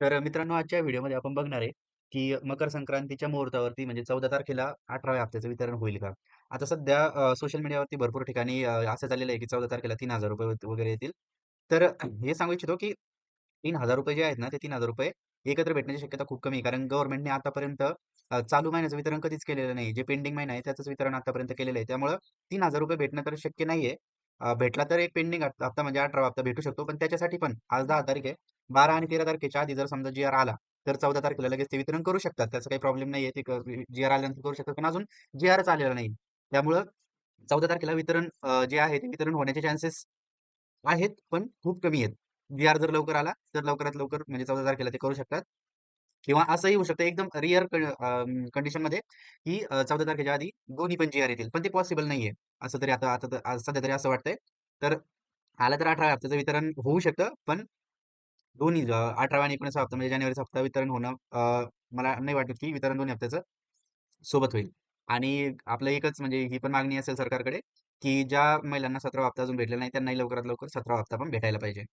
तर मित्रांनो आजच्या व्हिडिओमध्ये आपण बघणार आहे, की मकर संक्रांतीच्या मुहूर्तावरती म्हणजे 14 तारखेला 18व्या हप्त्याचं वितरण होईल का? आता सध्या सोशल मीडियावरती भरपूर ठिकाणी असं झालेलं आहे, की 14 तारखेला ₹3000 वग वगैरे येतील. तर हे सांगू इच्छितो, की ₹3000 जे आहेत ना, ते ₹3000 एकत्र भेटण्याची शक्यता खूप कमी आहे. कारण गव्हर्नमेंटने आतापर्यंत चालू महिन्याचं वितरण कधीच केलेलं नाही. जे पेंडिंग महिना आहे त्याचंच वितरण आतापर्यंत केलेलं आहे. त्यामुळे तीन हजार रुपये भेटणं तर शक्य नाहीये. भेटला तर एक पेंडिंग हप्ता म्हणजे 18वा हप्ता भेटू शकतो. पण त्याच्यासाठी पण आज दहा तारीख आहे. 12 आणि 13 तारखेच्या आधी जर समजा जी-आर आला, तर 14 तारखेला लगेच ते वितरण करू शकतात. त्याचा काही प्रॉब्लेम नाहीये. ते जी-आर आल्यानंतर करू शकतात. पण अजून जी-आरच आलेला नाही. त्यामुळं 14 तारखेला वितरण जे आहे ते वितरण होण्याचे चान्सेस आहेत, पण खूप कमी आहेत. जी-आर जर लवकर आला, तर लवकरात लवकर म्हणजे 14 तारखेला ते करू शकतात. किंवा असंही होऊ शकतं एकदम रिअर कंडिशनमध्ये की चौदा तारखेच्या आधी दोन्ही पण जी-आर येतील. पण ते पॉसिबल नाहीये. असं तरी आता आता तर सध्या तरी असं वाटतंय. तर आलं तर 18व्या हप्त्याचं वितरण होऊ शकतं. पण दोन्ही अ, 18वा आणि 19वा हप्ता म्हणजे जानेवारीचा हप्ता वितरण होणं मला नाही वाटत, की वितरण दोन्ही हप्त्याचं सोबत होईल. आणि आपलं एकच म्हणजे ही पण मागणी असेल सरकारकडे, की ज्या महिलांना 17वा हप्ता अजून भेटलेला नाही, त्यांनाही लवकरात लवकर 17वा हप्ता पण भेटायला पाहिजे.